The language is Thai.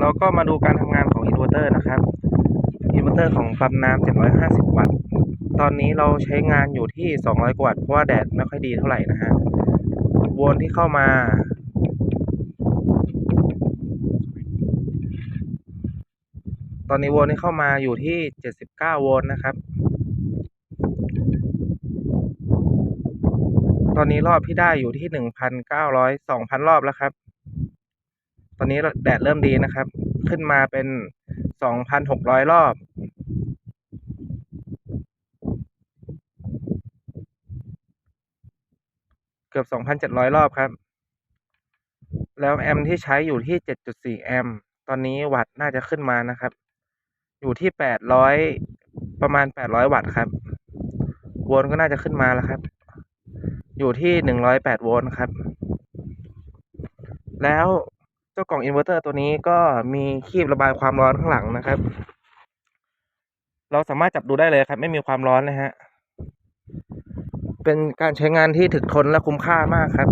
เราก็มาดูการทำงานของอินเวอร์เตอร์นะครับอินเวอร์เตอร์ของปั๊มน้ำ750 วัตต์ ตอนนี้เราใช้งานอยู่ที่ 200 กวัตต์เพราะว่าแดดไม่ค่อยดีเท่าไหร่นะฮะโวลต์ที่เข้ามา ตอนนี้โวลต์ที่เข้ามาอยู่ที่ 79 โวลต์นะครับ ตอนนี้รอบที่ได้อยู่ที่ 1,900 2,000 รอบแล้วครับ ตอนนี้แดดเริ่มดีนะครับ ขึ้นมาเป็น2,600รอบ เกือบ2,700รอบครับ แล้วแอมป์ที่ใช้อยู่ที่7.4แอมป์ตอนนี้วัตต์น่าจะขึ้นมานะครับ อยู่ที่800ประมาณ800วัตต์ครับ โวลต์ก็น่าจะขึ้นมาแล้วครับ อยู่ที่108โวลต์ครับ แล้ว เจ้ากล่องอินเวอร์เตอร์ตัวนี้ก็มีคีบระบายความร้อนข้างหลังนะครับ เราสามารถจับดูได้เลยครับ ไม่มีความร้อนนะฮะ เป็นการใช้งานที่ถึกทนและคุ้มค่ามากครับ